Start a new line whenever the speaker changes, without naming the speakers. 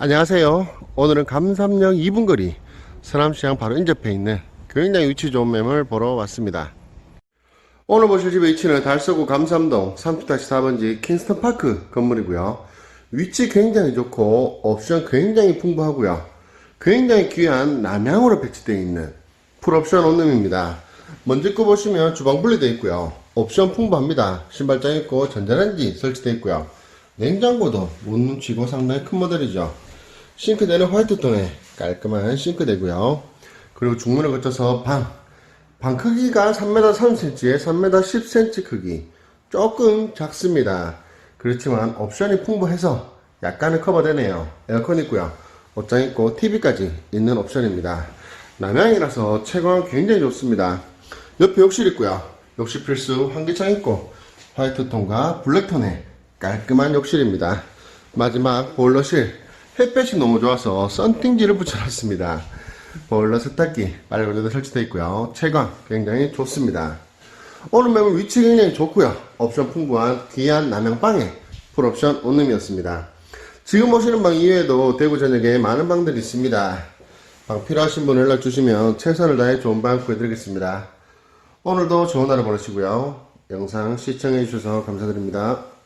안녕하세요. 오늘은 감삼역 2분 거리 서남시장 바로 인접해 있는 굉장히 위치 좋은 매물 보러 왔습니다. 오늘 보실 집의 위치는 달서구 감삼동 30-4번지 킹스턴 파크 건물이고요. 위치 굉장히 좋고 옵션 굉장히 풍부하고요. 굉장히 귀한 남향으로 배치되어 있는 풀옵션 원룸입니다. 먼저 거 보시면 주방 분리되어 있고요. 옵션 풍부합니다. 신발장 있고 전자레인지 설치되어 있고요. 냉장고도 못 뭉치고 상당히 큰 모델이죠. 싱크대는 화이트톤에 깔끔한 싱크대고요. 그리고 중문을 거쳐서 방. 방 크기가 3m 3cm에 3m 10cm 크기. 조금 작습니다. 그렇지만 옵션이 풍부해서 약간은 커버되네요. 에어컨 있고요. 옷장 있고 TV까지 있는 옵션입니다. 남향이라서 채광 굉장히 좋습니다. 옆에 욕실 있고요. 욕실 필수 환기창 있고 화이트톤과 블랙톤의 깔끔한 욕실입니다. 마지막 보일러실 햇볕이 너무 좋아서 썬팅지를 붙여놨습니다. 보일러 세탁기 빨간색도 설치되어 있고요. 채광 굉장히 좋습니다. 오늘 매물 위치 굉장히 좋고요. 옵션 풍부한 귀한 남양방에 풀옵션 온룸이었습니다. 지금 오시는 방 이외에도 대구 전역에 많은 방들이 있습니다. 방 필요하신 분 연락 주시면 최선을 다해 좋은 방 구해드리겠습니다. 오늘도 좋은 하루 보내시고요. 영상 시청해 주셔서 감사드립니다.